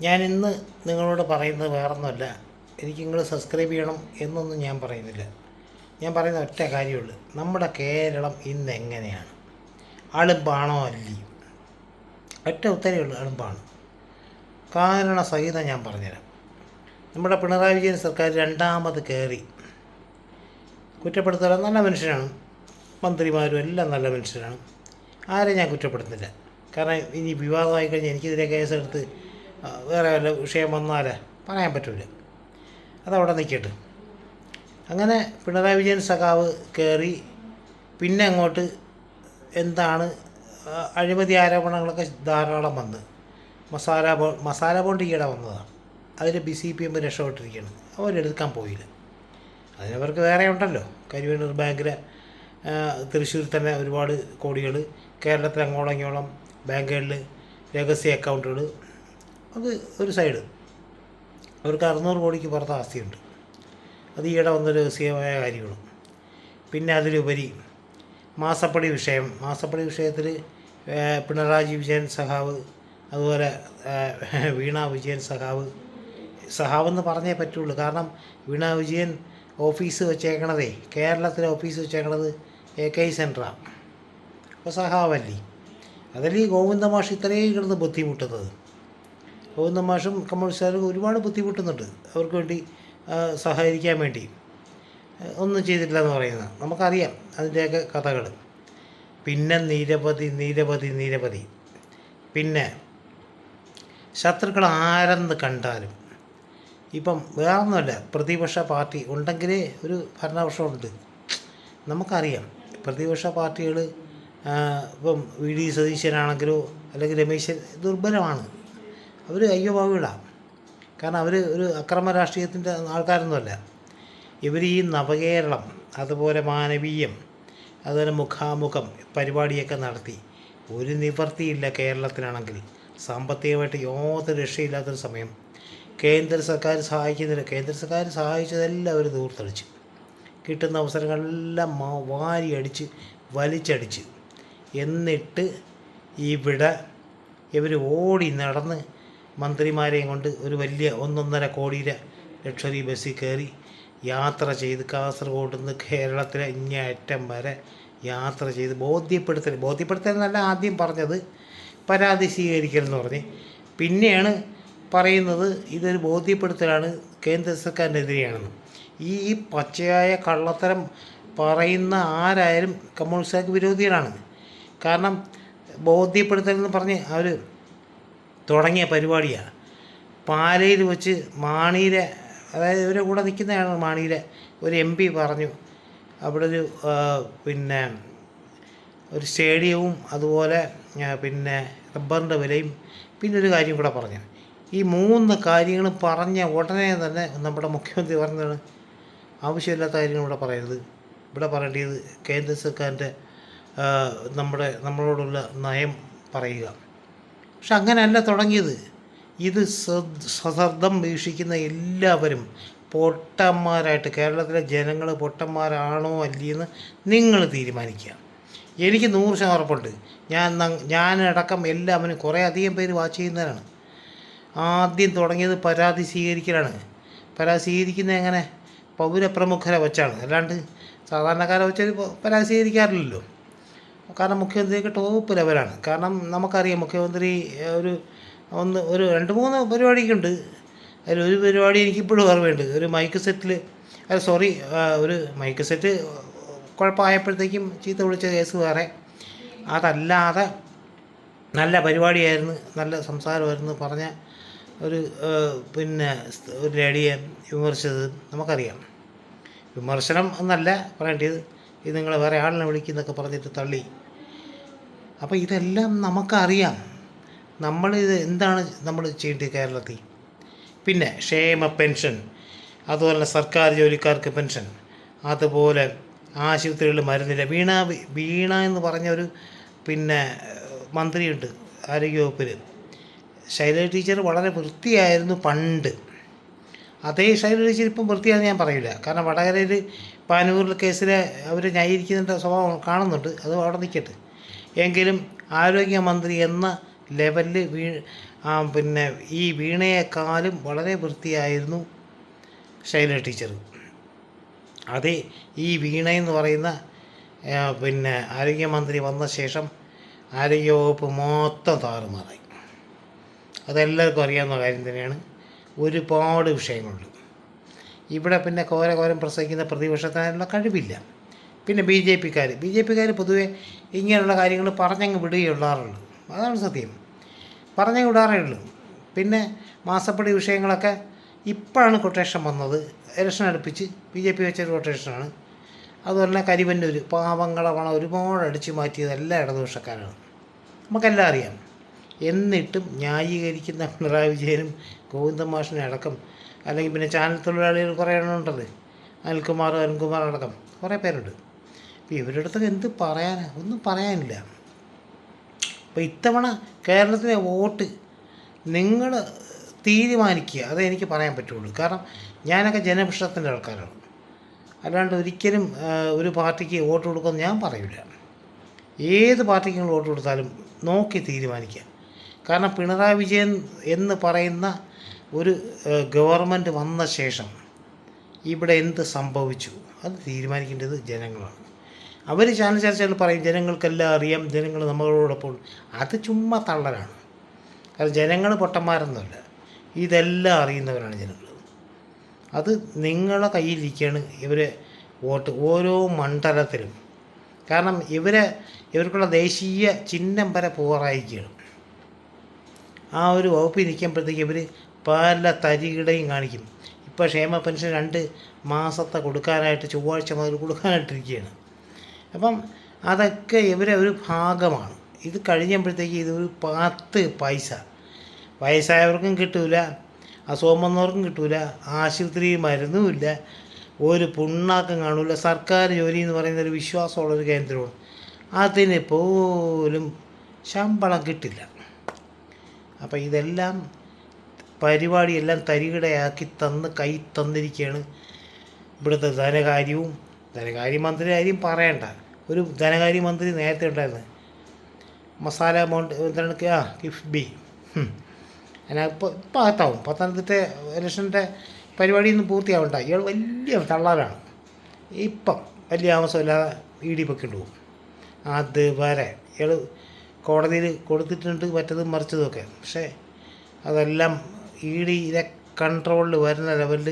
ഞാൻ ഇന്ന് നിങ്ങളോട് പറയുന്നത് വേറൊന്നുമല്ല. എനിക്ക് നിങ്ങൾ സബ്സ്ക്രൈബ് ചെയ്യണം എന്നൊന്നും ഞാൻ പറയുന്നില്ല. ഞാൻ പറയുന്ന ഒറ്റ കാര്യമുള്ളൂ. നമ്മുടെ കേരളം ഇന്ന് എങ്ങനെയാണ്? അളുമ്പാണോ അല്ലയോ? ഒറ്റ ഉത്തരവേ ഉള്ളൂ അളുമ്പാണ്. കാരണ സഹിതം ഞാൻ പറഞ്ഞുതരാം. നമ്മുടെ പിണറായി വിജയൻ സർക്കാർ രണ്ടാമത് കയറി കുറ്റപ്പെടുത്തലും? നല്ല മനുഷ്യനാണ്. മന്ത്രിമാരും എല്ലാം നല്ല മനുഷ്യരാണ്. ആരെയും ഞാൻ കുറ്റപ്പെടുത്തുന്നില്ല. കാരണം ഇനി വിവാദമായി കഴിഞ്ഞാൽ എനിക്കെതിരെ കേസെടുത്ത് വേറെ വല്ല വിഷയം വന്നാൽ പറയാൻ പറ്റില്ല അതവിടെ നിൽക്കട്ടെ അങ്ങനെ പിണറായി വിജയൻ സഖാവ് കയറി പിന്നെ അങ്ങോട്ട് എന്താണ് അഴിമതി ആരോപണങ്ങളൊക്കെ ധാരാളം വന്ന്. മസാല ബോ മസാല ബോണ്ട് ഈയിടെ വന്നതാണ് അതിൽ ബി സി പി എം രക്ഷപ്പെട്ടിരിക്കുകയാണ്. അവരെടുക്കാൻ പോയില്ല. അതിനവർക്ക് വേറെ ഉണ്ടല്ലോ. കരിവേണൂർ ബാങ്കിലെ തൃശ്ശൂർ തന്നെ ഒരുപാട് കോടികൾ കേരളത്തിൽ അങ്ങോളം ഇങ്ങോളം ബാങ്കുകളിൽ രഹസ്യ അക്കൗണ്ടുകൾ അത് ഒരു സൈഡ്. അവർക്ക് അറുന്നൂറ് കോടിക്ക് പുറത്ത് ആസ്തിയുണ്ട്. അത് ഈയിടെ വന്ന രഹസ്യമായ കാര്യങ്ങളും പിന്നെ അതിലുപരി മാസപ്പടി വിഷയം. മാസപ്പടി വിഷയത്തിൽ പിണറായി വിജയൻ സഖാവ് അതുപോലെ വീണ വിജയൻ സഖാവ് സഹാവെന്ന് പറഞ്ഞേ പറ്റുള്ളൂ. കാരണം വീണ വിജയൻ ഓഫീസ് വെച്ചേക്കണതേ കേരളത്തിലെ ഓഫീസ് വെച്ചേക്കണത് എ കെ സെന്ററാണ് അപ്പോൾ സഹാവല്ലേ അതല്ലേ ഗോവിന്ദമാഷ് ഗോവിന്ദ മാഷ് ഇത്രയും കിടന്ന് ബുദ്ധിമുട്ടുന്നത്. ഗോവിന്ദ മാഷും കമ്മ്യൂണിസ്റ്റുകാരും ഒരുപാട് ബുദ്ധിമുട്ടുന്നുണ്ട്. അവർക്ക് വേണ്ടി സഹകരിക്കാൻ വേണ്ടി. ഒന്നും ചെയ്തിട്ടില്ല എന്ന് പറയുന്നത് നമുക്കറിയാം അതിന്റെയൊക്കെ കഥകൾ. പിന്നെ നിരവധി നിരവധി നിരവധി പിന്നെ ശത്രുക്കൾ ആരെന്ന് കണ്ടാലും. ഇപ്പം വേറെ ഒന്നുമല്ല പ്രതിപക്ഷ പാർട്ടി ഉണ്ടെങ്കിലേ ഒരു ഭരണപക്ഷമുണ്ട്. നമുക്കറിയാം പ്രതിപക്ഷ പാർട്ടികൾ ഇപ്പം വി ഡി സതീശനാണെങ്കിലോ അല്ലെങ്കിൽ രമേശൻ ദുർബലമാണ്. അവർ അയ്യോ പാവിടാം കാരണം അവർ ഒരു അക്രമ രാഷ്ട്രീയത്തിന്റെ ആൾക്കാരൊന്നുമല്ല. ഇവർ ഈ നവകേരളം അതുപോലെ മാനവീയം അതുപോലെ മുഖാമുഖം പരിപാടിയൊക്കെ നടത്തി. ഒരു നിവൃത്തിയില്ല കേരളത്തിലാണെങ്കിൽ. സാമ്പത്തികമായിട്ട് യാതൊരു രക്ഷയില്ലാത്തൊരു സമയം. കേന്ദ്ര സർക്കാർ സഹായിക്കുന്നില്ല. കേന്ദ്ര സർക്കാർ സഹായിച്ചതെല്ലാം അവർ ദൂർത്തടിച്ച് കിട്ടുന്ന അവസരങ്ങളെല്ലാം വാരി അടിച്ച് വലിച്ചടിച്ച്. എന്നിട്ട് ഇവിടെ ഇവർ ഓടി നടന്ന് മന്ത്രിമാരെയും കൊണ്ട് ഒരു വലിയ ഒന്നൊന്നര കോടിയുടെ ലക്ഷറി ബസ്സിൽ കയറി യാത്ര ചെയ്ത് കാസർഗോഡ് നിന്ന് കേരളത്തിലെ ഇങ്ങേയറ്റം വരെ യാത്ര ചെയ്ത് ബോധ്യപ്പെടുത്തൽ ബോധ്യപ്പെടുത്തൽ എന്നല്ല ആദ്യം പറഞ്ഞത് പരാതി സ്വീകരിക്കൽ എന്ന് പറഞ്ഞ്. പിന്നെയാണ് പറയുന്നത് ഇതൊരു ബോധ്യപ്പെടുത്തലാണ് കേന്ദ്ര സർക്കാരിനെതിരെയാണെന്ന്. ഈ പച്ചയായ കള്ളത്തരം പറയുന്ന ആരായാലും കമ്മ്യൂണിസ്റ്റ് വിരോധികളാണ് കാരണം ബോധ്യപ്പെടുത്തൽ എന്ന് പറഞ്ഞ് അവർ തുടങ്ങിയ പരിപാടിയാണ്. പാലയിൽ വെച്ച് മാണിയിലെ അതായത് ഇവരെ കൂടെ നിൽക്കുന്നതാണ് മാണിയിലെ ഒരു എം പി പറഞ്ഞു. അവിടെ ഒരു പിന്നെ ഒരു സ്റ്റേഡിയവും അതുപോലെ പിന്നെ റബ്ബറിന്റെ വിലയും പിന്നെ ഒരു കാര്യം കൂടെ പറഞ്ഞു. ഈ മൂന്ന് കാര്യങ്ങളും പറഞ്ഞ ഉടനെ തന്നെ നമ്മുടെ മുഖ്യമന്ത്രി പറഞ്ഞതാണ്. ആവശ്യമില്ലാത്ത കാര്യങ്ങൾ ഇവിടെ പറയരുത്. ഇവിടെ പറയേണ്ടത് കേന്ദ്ര സർക്കാരിന്റെ നമ്മുടെ നമ്മളോടുള്ള നയം പറയുക. പക്ഷെ അങ്ങനെയല്ല തുടങ്ങിയത്. ഇത് സ്വസർദ്ദം വീക്ഷിക്കുന്ന എല്ലാവരും പൊട്ടന്മാരായിട്ട് കേരളത്തിലെ ജനങ്ങൾ പൊട്ടന്മാരാണോ അല്ലയെന്ന് നിങ്ങൾ തീരുമാനിക്കുക. എനിക്ക് നൂറ് ശതമാനം ഉറപ്പുണ്ട്. ഞാൻ ഞാനടക്കം എല്ലാവരും കുറേ അധികം പേര് വാച്ച് ചെയ്യുന്നവരാണ്. ആദ്യം തുടങ്ങിയത് പരാതി സ്വീകരിക്കലാണ്. പരാതി സ്വീകരിക്കുന്നത് എങ്ങനെ? പൗരപ്രമുഖരെ വെച്ചാണ്. അല്ലാണ്ട് സാധാരണക്കാരെ വെച്ച് പരാതി സ്വീകരിക്കാറില്ലല്ലോ. കാരണം മുഖ്യമന്ത്രിയൊക്കെ ടോപ്പ് ലെവലാണ് കാരണം നമുക്കറിയാം മുഖ്യമന്ത്രി ഒരു ഒന്ന് ഒരു രണ്ട് മൂന്ന് പരിപാടിയൊക്കെ ഉണ്ട് അതിൽ ഒരു പരിപാടി എനിക്കിപ്പോഴും ഓർമ്മയുണ്ട്. ഒരു മൈക്ക് സെറ്റിൽ അല്ല സോറി ഒരു മൈക്ക് സെറ്റ് കുഴപ്പമായപ്പോഴത്തേക്കും ചീത്ത വിളിച്ച കേസ് വേറെ. അതല്ലാതെ നല്ല പരിപാടിയായിരുന്നു നല്ല സംസാരമായിരുന്നു പറഞ്ഞ ഒരു പിന്നെ ഒരു ലേഡിയെ വിമർശിച്ചത് നമുക്കറിയാം. വിമർശനം എന്നല്ല പറയേണ്ടത്. ഇത് നിങ്ങൾ വേറെ ആളിനെ വിളിക്കുന്നൊക്കെ പറഞ്ഞിട്ട് തള്ളി. അപ്പോൾ ഇതെല്ലാം നമുക്കറിയാം. നമ്മൾ നമ്മളിത് എന്താണ് നമ്മൾ ചെയ്യേണ്ടത് കേരളത്തിൽ? പിന്നെ ക്ഷേമ പെൻഷൻ അതുപോലെ സർക്കാർ ജോലിക്കാർക്ക് പെൻഷൻ അതുപോലെ ആശുപത്രികളിൽ മരുന്നില്ല. വീണ വീണ എന്ന് പറഞ്ഞ ഒരു പിന്നെ മന്ത്രിയുണ്ട് ആരോഗ്യവകുപ്പിൽ ശൈലജ ടീച്ചർ വളരെ വൃത്തിയായിരുന്നു പണ്ട്. അതേ ശൈലജ ടീച്ചർ ഇപ്പം വൃത്തിയാണെന്ന് ഞാൻ പറയില്ല കാരണം വടകരയിൽ പാനൂരിൽ കേസിലെ അവർ ന്യായീകരിക്കുന്നതിന്റെ സ്വഭാവം കാണുന്നുണ്ട്. അത് അവിടെ നിൽക്കട്ടെ എങ്കിലും ആരോഗ്യമന്ത്രി എന്ന ലെവലിൽ വീ പിന്നെ ഈ വീണയെക്കാളും വളരെ വൃത്തിയായിരുന്നു ശൈല ടീച്ചർ അത് ഈ വീണ എന്ന് പറയുന്ന പിന്നെ ആരോഗ്യമന്ത്രി വന്ന ശേഷം ആരോഗ്യവകുപ്പ് മൊത്തം താറുമാറായി. അതെല്ലാവർക്കും അറിയാവുന്ന കാര്യം തന്നെയാണ്. ഒരുപാട് വിഷയങ്ങളുണ്ട്. ഇവിടെ പിന്നെ കോര കോരം പ്രസംഗിക്കുന്ന പ്രതിപക്ഷത്തിനുള്ള കഴിവില്ല. പിന്നെ ബി ജെ പിക്കാർ ബി ജെ പിക്കാർ പൊതുവെ ഇങ്ങനെയുള്ള കാര്യങ്ങൾ പറഞ്ഞങ്ങ് വിടുകയുള്ളാറുള്ളൂ. അതാണ് സത്യം. പറഞ്ഞങ്ങ് വിടാറേ ഉള്ളൂ പിന്നെ മാസപ്പടി വിഷയങ്ങളൊക്കെ ഇപ്പോഴാണ് കൊട്ടേഷൻ വന്നത്. ഇലക്ഷൻ അടുപ്പിച്ച് ബി ജെ പി വെച്ചൊരു കൊട്ടേഷനാണ് അതുപോലെ കരിവന്നൂർ പാവങ്ങളെ പണം ഒരുപാട് അടിച്ചു മാറ്റിയത് എല്ലാ ഇടതുപക്ഷക്കാരാണ്. നമുക്കെല്ലാം അറിയാം. എന്നിട്ടും ന്യായീകരിക്കുന്ന പിണറായി വിജയനും ഗോവിന്ദൻ മാഷിനെ അടക്കം അല്ലെങ്കിൽ പിന്നെ ചാനൽ തൊഴിലാളികൾ കുറേ എണ്ണം ഉണ്ടല്ലേ അനിൽകുമാർ അരുൺകുമാർ അടക്കം കുറേ പേരുണ്ട്. അപ്പോൾ ഇവരുടെ എന്ത് പറയാനാ? ഒന്നും പറയാനില്ല. അപ്പോൾ ഇത്തവണ കേരളത്തിലെ വോട്ട് നിങ്ങൾ തീരുമാനിക്കുക. അതേ എനിക്ക് പറയാൻ പറ്റുള്ളൂ. കാരണം ഞാനൊക്കെ ജനപക്ഷത്തിന്റെ ആൾക്കാരാണ്. അല്ലാണ്ട് ഒരിക്കലും ഒരു പാർട്ടിക്ക് വോട്ട് കൊടുക്കുമെന്ന് ഞാൻ പറയില്ല ഏത് പാർട്ടിക്ക് നിങ്ങൾ വോട്ട് കൊടുത്താലും നോക്കി തീരുമാനിക്കുക. കാരണം പിണറായി വിജയൻ എന്ന് പറയുന്ന ഒരു ഗവൺമെന്റ് വന്ന ശേഷം ഇവിടെ എന്ത് സംഭവിച്ചു? അത് തീരുമാനിക്കേണ്ടത് ജനങ്ങളാണ്. അവർ ചാനൽ ചർച്ചകൾ പറയും ജനങ്ങൾക്കെല്ലാം അറിയാം ജനങ്ങൾ നമ്മളോടൊപ്പം. അത് ചുമ്മാ തള്ളലാണ്. കാരണം ജനങ്ങൾ പൊട്ടന്മാരൊന്നുമല്ല. ഇതെല്ലാം അറിയുന്നവരാണ് ജനങ്ങൾ. അത് നിങ്ങളെ കയ്യിലിരിക്കുകയാണ് ഇവരെ വോട്ട് ഓരോ മണ്ഡലത്തിലും. കാരണം ഇവരെ ഇവർക്കുള്ള ദേശീയ ചിഹ്നം വരെ പോറായിരിക്കുകയാണ്. ആ ഒരു വകുപ്പിൽ നിൽക്കുമ്പോഴത്തേക്ക് ഇവർ പല തരികിടയും കാണിക്കും. ഇപ്പോൾ ക്ഷേമ പെൻഷൻ രണ്ട് മാസത്തെ കൊടുക്കാനായിട്ട് ചൊവ്വാഴ്ച മുതൽ കൊടുക്കാനായിട്ടിരിക്കുകയാണ്. അപ്പം അതൊക്കെ ഇവരെ ഒരു ഭാഗമാണ്. ഇത് കഴിയുമ്പോഴത്തേക്ക് ഇത് ഒരു പത്ത് പൈസ. വയസ്സായവർക്കും കിട്ടൂല അസുഖം വന്നവർക്കും കിട്ടൂല ആശുപത്രി മരുന്നുമില്ല ഒരു പുണ്ണാക്കം കാണൂല സർക്കാർ ജോലി എന്ന് പറയുന്ന ഒരു വിശ്വാസമുള്ളൊരു കേന്ദ്രമാണ്. അതിന് പോലും ശമ്പളം കിട്ടില്ല. അപ്പോൾ ഇതെല്ലാം പരിപാടിയെല്ലാം തരികിടയാക്കി തന്ന് കൈ തന്നിരിക്കുകയാണ് ഇവിടുത്തെ ധനകാര്യവും ധനകാര്യമന്ത്രി കാര്യം പറയണ്ട. ഒരു ധനകാര്യമന്ത്രി നേരത്തെ ഉണ്ടായിരുന്നു. മസാല എമൗണ്ട് എന്താണ് ആ കിഫ്ബി അതിനപ്പോൾ ഇപ്പോൾ ഇപ്പോൾ അകത്താവും. പത്തനംതിട്ട ഇലക്ഷന്റെ പരിപാടിയൊന്നും പൂർത്തിയാവണ്ട. ഇയാൾ വലിയ തള്ളാരാണ്. ഇപ്പം വലിയ താമസമില്ലാതെ ഇ ഡി പൊക്കിണ്ട് പോകും. അത് വരെ. ഇയാൾ കോടതിയിൽ കൊടുത്തിട്ടുണ്ട് മറ്റതും മറിച്ചതുമൊക്കെ പക്ഷേ അതെല്ലാം ഇ ഡിയിലെ കൺട്രോളിൽ വരുന്ന ലെവലിൽ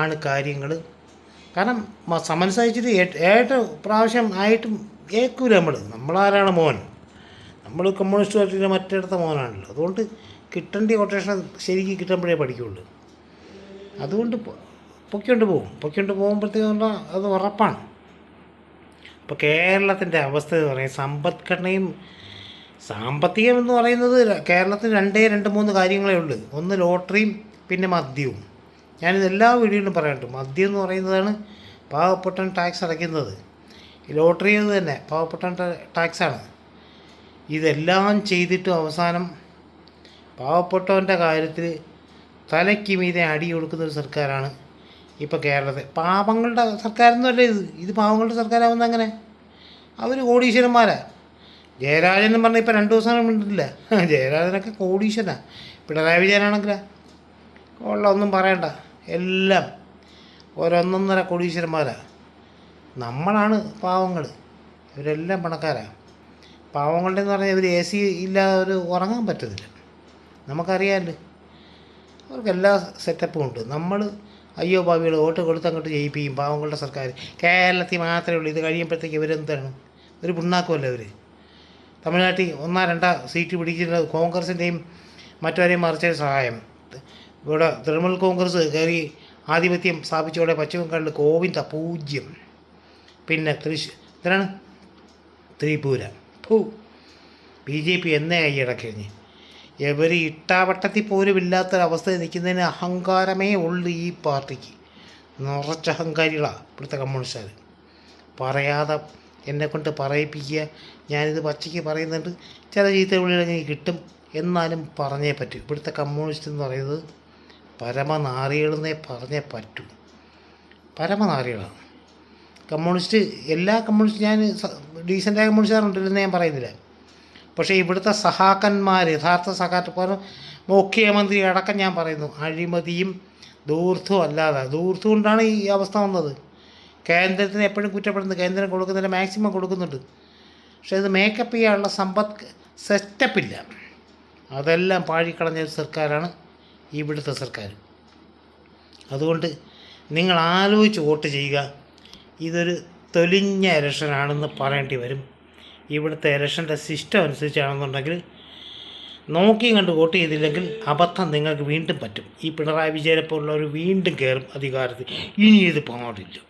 ആണ് കാര്യങ്ങൾ കാരണം സമൻസ് അയച്ചിട്ട് പ്രാവശ്യം ആയിട്ടും ഏക്കൂല നമ്മൾ നമ്മളാരാണ് മോൻ? നമ്മൾ കമ്മ്യൂണിസ്റ്റ് പാർട്ടിയുടെ മറ്റിടത്തെ മോനാണല്ലോ. അതുകൊണ്ട് കിട്ടേണ്ട കൊട്ടേഷൻ ശരിക്കും കിട്ടുമ്പോഴേ പഠിക്കുള്ളൂ. അതുകൊണ്ട് പൊക്കിയോണ്ട് പോകും പൊക്കിക്കൊണ്ട് പോകുമ്പോഴത്തേക്കും അത് ഉറപ്പാണ്. അപ്പോൾ കേരളത്തിന്റെ അവസ്ഥ എന്ന് പറയുന്നത് സമ്പദ്ഘടനയും സാമ്പത്തികം എന്ന് പറയുന്നത് കേരളത്തിൽ രണ്ടേ രണ്ട് മൂന്ന് കാര്യങ്ങളേ ഉള്ളൂ. ഒന്ന് ലോട്ടറിയും പിന്നെ മദ്യവും. ഞാനിത് എല്ലാ വീഡിയോയിലും പറയാനുണ്ട് മദ്യം എന്ന് പറയുന്നതാണ് പാവപ്പെട്ടൻ ടാക്സ് അടയ്ക്കുന്നത്. ലോട്ടറി എന്ന് തന്നെ പാവപ്പെട്ടൻ ടാക്സാണ് ഇതെല്ലാം ചെയ്തിട്ടും അവസാനം പാവപ്പെട്ടവന്റെ കാര്യത്തിൽ തലയ്ക്ക് മീതെ അടി കൊടുക്കുന്ന ഒരു സർക്കാരാണ് ഇപ്പോൾ കേരളത്തിൽ. പാവങ്ങളുടെ സർക്കാരൊന്നുമല്ല ഇത്. ഇത് പാവങ്ങളുടെ സർക്കാരാവുന്ന അങ്ങനെ. അവർ കോടീശ്വരന്മാരാണ് ജയരാജൻ എന്ന് പറഞ്ഞാൽ ഇപ്പോൾ രണ്ട് ദിവസം മിണ്ടില്ല. ജയരാജനൊക്കെ കോടീശ്വരനാണ് പിണറായി വിജയനാണെങ്കിലാ. ഉള്ള ഒന്നും പറയണ്ട. എല്ലാം. ഒരൊന്നൊന്നര കോടീശ്വരന്മാരാണ് നമ്മളാണ് പാവങ്ങൾ ഇവരെല്ലാം പണക്കാരാണ് പാവങ്ങളുടെ എന്ന് പറഞ്ഞാൽ ഇവർ എ സി ഇല്ലാതെ അവർ ഉറങ്ങാൻ പറ്റത്തില്ല. നമുക്കറിയാമല്ലോ അവർക്ക് എല്ലാ സെറ്റപ്പും ഉണ്ട്. നമ്മൾ അയ്യോ ഭാവികൾ വോട്ട് കൊടുത്ത് അങ്ങോട്ട് ജയിപ്പിക്കും പാവങ്ങളുടെ സർക്കാർ കേരളത്തിൽ മാത്രമേ ഉള്ളൂ. ഇത് കഴിയുമ്പോഴത്തേക്ക് ഇവരെന്താണ്? ഒരു പിണ്ണാക്കുമല്ലോ അവർ തമിഴ്നാട്ടിൽ ഒന്നാ രണ്ടാ സീറ്റ് പിടിക്കുന്ന കോൺഗ്രസിന്റെയും മറ്റുവരെയും മറിച്ച സഹായം. ഇവിടെ തൃണമൂൽ കോൺഗ്രസ് കയറി ആധിപത്യം സ്ഥാപിച്ചോടെ പശ്ചിമബംഗാളിൽ ഗോവിന്ദ പൂജ്യം. പിന്നെ തൃശ് എന്താണ്? ത്രിപുര. ഭൂ ബി ജെ പി എന്നേ കൈയടക്കഴിഞ്ഞ് ഇവർ ഇട്ടാവട്ടത്തിൽ പോലും ഇല്ലാത്തൊരവസ്ഥയിൽ നിൽക്കുന്നതിന് അഹങ്കാരമേ ഉള്ളൂ ഈ പാർട്ടിക്ക്. നിറച്ച അഹങ്കാരികളാണ് ഇവിടുത്തെ കമ്മ്യൂണിസ്റ്റുകാർ പറയാതെ എന്നെ കൊണ്ട് പറയിപ്പിക്കുക ഞാനിത് പച്ചയ്ക്ക് പറയുന്നുണ്ട് ചില ചീത്ത വിളികൾ കിട്ടും എന്നാലും പറഞ്ഞേ പറ്റൂ. ഇവിടുത്തെ കമ്മ്യൂണിസ്റ്റ് എന്ന് പറയുന്നത് പരമനാറികളെന്നേ പറഞ്ഞേ പറ്റൂ. പരമനാറികളാണ് കമ്മ്യൂണിസ്റ്റ് എല്ലാ കമ്മ്യൂണിസ്റ്റ് ഞാൻ ഡീസന്റായ കമ്മ്യൂണിസ്റ്റുകാരുണ്ടല്ലെന്ന് ഞാൻ പറയുന്നില്ല. പക്ഷേ ഇവിടുത്തെ സഹാക്കന്മാർ യഥാർത്ഥ സഹാക്കന്മാർ മുഖ്യമന്ത്രി അടക്കം ഞാൻ പറയുന്നു. അഴിമതിയും ദൂർത്തും അല്ലാതെ. ദൂർത്തും കൊണ്ടാണ് ഈ അവസ്ഥ വന്നത്. കേന്ദ്രത്തിന് എപ്പോഴും കുറ്റപ്പെടുന്നത് കേന്ദ്രം കൊടുക്കുന്നതിന് മാക്സിമം കൊടുക്കുന്നുണ്ട്. പക്ഷേ ഇത് മേക്കപ്പ് ചെയ്യാനുള്ള സമ്പത്ത് സെറ്റപ്പില്ല. അതെല്ലാം പാഴിക്കളഞ്ഞ ഒരു സർക്കാരാണ്. ഇവിടുത്തെ സർക്കാർ അതുകൊണ്ട് നിങ്ങൾ ആലോചിച്ച് വോട്ട് ചെയ്യുക. ഇതൊരു തൊലിഞ്ഞ ഇലക്ഷനാണെന്ന് പറയേണ്ടി വരും. ഇവിടുത്തെ ഇലക്ഷന്റെ സിസ്റ്റം അനുസരിച്ചാണെന്നുണ്ടെങ്കിൽ നോക്കിയും കണ്ട് വോട്ട് ചെയ്തില്ലെങ്കിൽ അബദ്ധം നിങ്ങൾക്ക് വീണ്ടും പറ്റും. ഈ പിണറായി വിജയനെ പോലുള്ളവർ വീണ്ടും കയറും അധികാരത്തിൽ. ഇനി ഇത് പാടില്ല.